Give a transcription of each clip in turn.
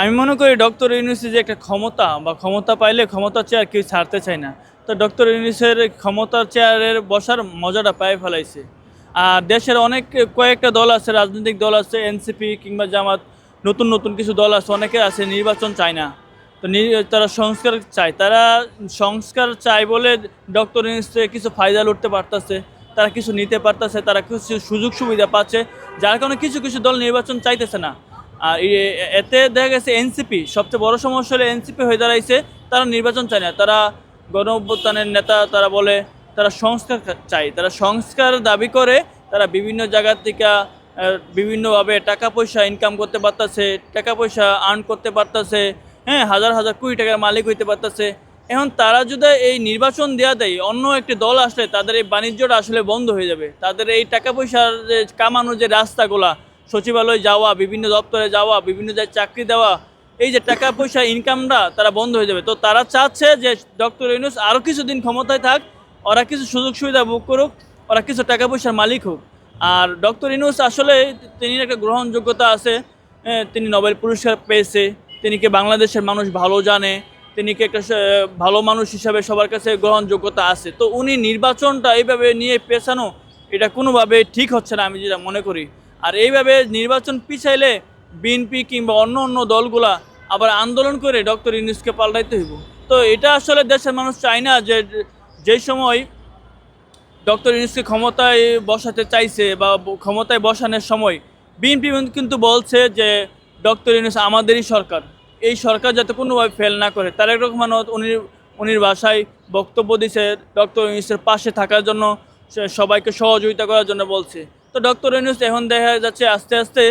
আমি মনে করি ডক্টর ইউনুসের যে একটা ক্ষমতা বা ক্ষমতা পাইলে ক্ষমতার চেয়ার কেউ ছাড়তে চায় না। তো ডক্টর ইউনুসের ক্ষমতার চেয়ারের বসার মজাটা পায়ে ফেলাইছে। আর দেশের অনেক কয়েকটা দল আছে, রাজনৈতিক দল আছে, এনসিপি কিংবা জামাত, নতুন নতুন কিছু দল আছে, অনেকে আছে, নির্বাচন চায় না। তো তারা সংস্কার চায়। তারা সংস্কার চায় বলে ডক্টর ইউনুস কিছু ফায়দা লুটতে পারতেছে, তারা কিছু নিতে পারতেছে, তারা কিছু সুযোগ সুবিধা পাচ্ছে, যার কারণে কিছু কিছু দল নির্বাচন চাইতেছে না। আর এতে দেখা গেছে এনসিপি, সবচেয়ে বড় সমস্যা হলো এনসিপি হয়ে দাঁড়াইছে, তারা নির্বাচন চায় না। তারা গণ অভ্যুত্থানের নেতা, তারা বলে তারা সংস্কার চায়। তারা সংস্কার দাবি করে, তারা বিভিন্ন জায়গা থেকে বিভিন্নভাবে টাকা পয়সা ইনকাম করতে পারতেছে টাকা পয়সা আর্ন করতে পারতেছে হ্যাঁ হাজার হাজার কোটি টাকার মালিক হইতে পারতেছে। এখন তারা যদি এই নির্বাচন দেওয়া দেয়, অন্য একটি দল আসলে তাদের এই বাণিজ্যটা আসলে বন্ধ হয়ে যাবে। তাদের এই টাকা পয়সার যে কামানোর যে রাস্তাগুলা সচিবালয়ে যাওয়া, বিভিন্ন দপ্তরে যাওয়া, বিভিন্ন জায়গায় চাকরি দেওয়া, এই যে টাকা পয়সা ইনকামটা তারা বন্ধ হয়ে যাবে। তো তারা চাচ্ছে যে ডক্টর ইউনুস আরও কিছুদিন ক্ষমতায় থাক, ওরা কিছু সুযোগ সুবিধা ভোগ করুক, ওরা কিছু টাকা পয়সার মালিক হোক। আর ডক্টর ইউনুস আসলে তিনি একটা গ্রহণযোগ্যতা আছে তিনি নোবেল পুরস্কার পেয়েছে, তিনি কি বাংলাদেশের মানুষ ভালো জানে, তিনি কি একটা ভালো মানুষ হিসাবে সবার কাছে গ্রহণযোগ্যতা আছে। তো উনি নির্বাচনটা এইভাবে নিয়ে পেছানো, এটা কোনোভাবে ঠিক হচ্ছে না, আমি যেটা মনে করি। আর এইভাবে নির্বাচন পিছাইলে বিএনপি কিংবা অন্য অন্য দলগুলা আবার আন্দোলন করে ডক্টর ইউনুসকে পাল্টাইতে হইব। তো এটা আসলে দেশের মানুষ চায় না যে যেই সময় ডক্টর ইউনুসকে ক্ষমতায় বসাতে চাইছে বা ক্ষমতায় বসানোর সময় বিএনপি কিন্তু বলছে যে, ডক্টর ইউনুস আমাদেরই সরকার। এই সরকার যাতে কোনোভাবে ফেল না করে। তারেক রহমান উনি, উনির ভাষায় বক্তব্য দিছে, ডক্টর ইউনুসের পাশে থাকার জন্য সবাইকে সহযোগিতা করার জন্য বলছে। তো ডক্টর ইউনুস এখন দেখা যাচ্ছে আস্তে আস্তে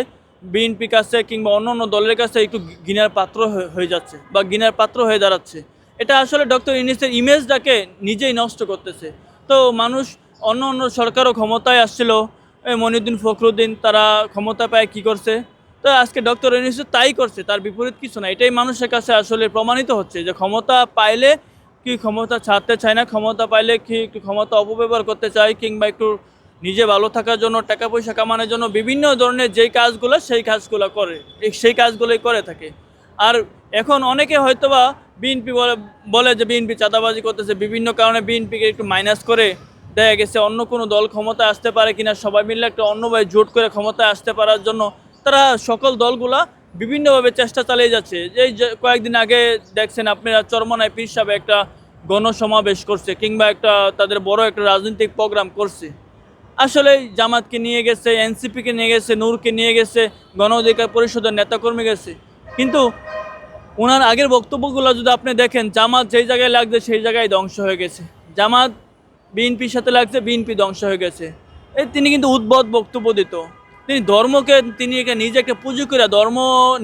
বিএনপি কাছে কিংবা অন্য অন্য দলের কাছে একটু গিনার পাত্র হয়ে- যাচ্ছে বা গিনার পাত্র হয়ে দাঁড়াচ্ছে। এটা আসলে ডক্টর ইউনুসের ইমেজটাকে নিজেই নষ্ট করতেছে। তো মানুষ অন্য অন্য সরকারও ক্ষমতায় আসছিল। এই মনিউদ্দিন ফখরুদ্দিন তারা ক্ষমতা পায় কি করছে? তো আজকে ডক্টর ইউনুস তাই করছে, তার বিপরীত কিছু না এটাই মানুষের কাছে আসলে প্রমাণিত হচ্ছে যে ক্ষমতা পাইলে কি ক্ষমতা ছাড়তে চায় না, ক্ষমতা পাইলে কি একটু ক্ষমতা অপব্যবহার করতে চায় কিংবা একটু নিজে ভালো থাকার জন্য, টাকা পয়সা কামানোর জন্য বিভিন্ন ধরনের যেই কাজগুলো সেই কাজগুলো করে, সেই কাজগুলোই করে থাকে। আর এখন অনেকে হয়তোবা বিএনপি বলে যে বিএনপি চাঁদাবাজি করতেছে, বিভিন্ন কারণে বিএনপিকে একটু মাইনাস করে দেখা গেছে। অন্য কোনো দল ক্ষমতায় আসতে পারে কিনা, সবাই মিলে একটা অন্যভাবে জোট করে ক্ষমতায় আসতে পারার জন্য তারা সকল দলগুলা বিভিন্নভাবে চেষ্টা চালিয়ে যাচ্ছে। এই কয়েকদিন আগে দেখছেন আপনারা চরমনায় পীর সাহেব একটা গণসমাবেশ করছে কিংবা একটা তাদের বড় একটা রাজনৈতিক প্রোগ্রাম করছে। আসলে জামাতকে নিয়ে গেছে, এনসিপিকে নিয়ে গেছে, নূরকে নিয়ে গেছে, গণ অধিকার পরিষদের নেতাকর্মী গেছে। কিন্তু ওনার আগের বক্তব্যগুলো যদি আপনি দেখেন, জামাত যেই জায়গায় লাগছে সেই জায়গায় ধ্বংস হয়ে গেছে। জামাত, বিএনপির সাথে লাগছে, বিএনপি ধ্বংস হয়ে গেছে। এই তিনি কিন্তু উদ্ভট বক্তব্য দিত। তিনি ধর্মকে, তিনি একে নিজে একটা পুজো করে ধর্ম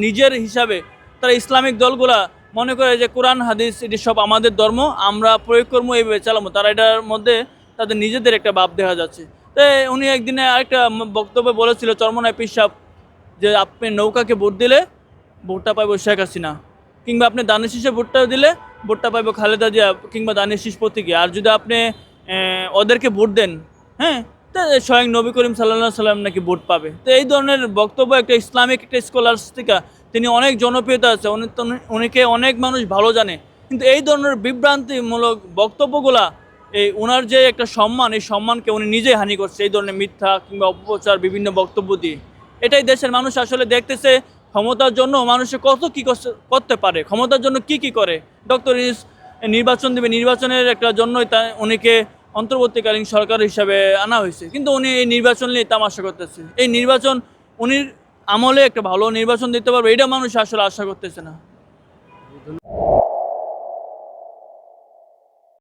নিজের হিসাবে তারা ইসলামিক দলগুলা মনে করে যে কোরআন, হাদিস, এটি সব আমাদের ধর্ম, আমরা প্রয়োগ করব, এইভাবে চালাবো। তারা এটার মধ্যে তাদের নিজেদের একটা ভাব দেখা যাচ্ছে। তো উনি একদিনে আরেকটা বক্তব্য বলেছিল, চরমনায় পিসাব যে আপনি নৌকাকে ভোট দিলে ভোটটা পাইব শেখ হাসিনা। কিংবা আপনি দানের শীষে ভোটটা দিলে ভোটটা পাইব খালেদা জিয়া কিংবা দানের শীষ প্রতীকে। আর যদি আপনি ওদেরকে ভোট দেন হ্যাঁ তা স্বয়ং নবী করিম সাল্লাহ সাল্লাম নাকি ভোট পাবে। তো এই ধরনের বক্তব্য একটা ইসলামিক একটা স্কলার্স তিনি অনেক জনপ্রিয়তা আছে, উনি তো উনিকে অনেক মানুষ ভালো জানে। কিন্তু এই ধরনের বিভ্রান্তিমূলক বক্তব্যগুলা এই ওনার যে একটা সম্মান, এই সম্মানকে উনি নিজেই হানি করছে, এই ধরনের মিথ্যা কিংবা অপপ্রচার, বিভিন্ন বক্তব্য দিয়ে। এটাই দেশের মানুষ আসলে দেখতেছে, ক্ষমতার জন্য মানুষে কত কি করতে পারে, ক্ষমতার জন্য কি কি করে? ডক্টর ইস নির্বাচন দেবে, নির্বাচনের একটা জন্যই তা উনিকে অন্তর্বর্তীকালীন সরকার হিসাবে আনা হয়েছে। কিন্তু উনি এই নির্বাচন নিয়ে তামাশা করতেছে। এই নির্বাচন উনির আমলে একটা ভালো নির্বাচন দিতে পারবে, এটা মানুষ আসলে আশা করতেছে না।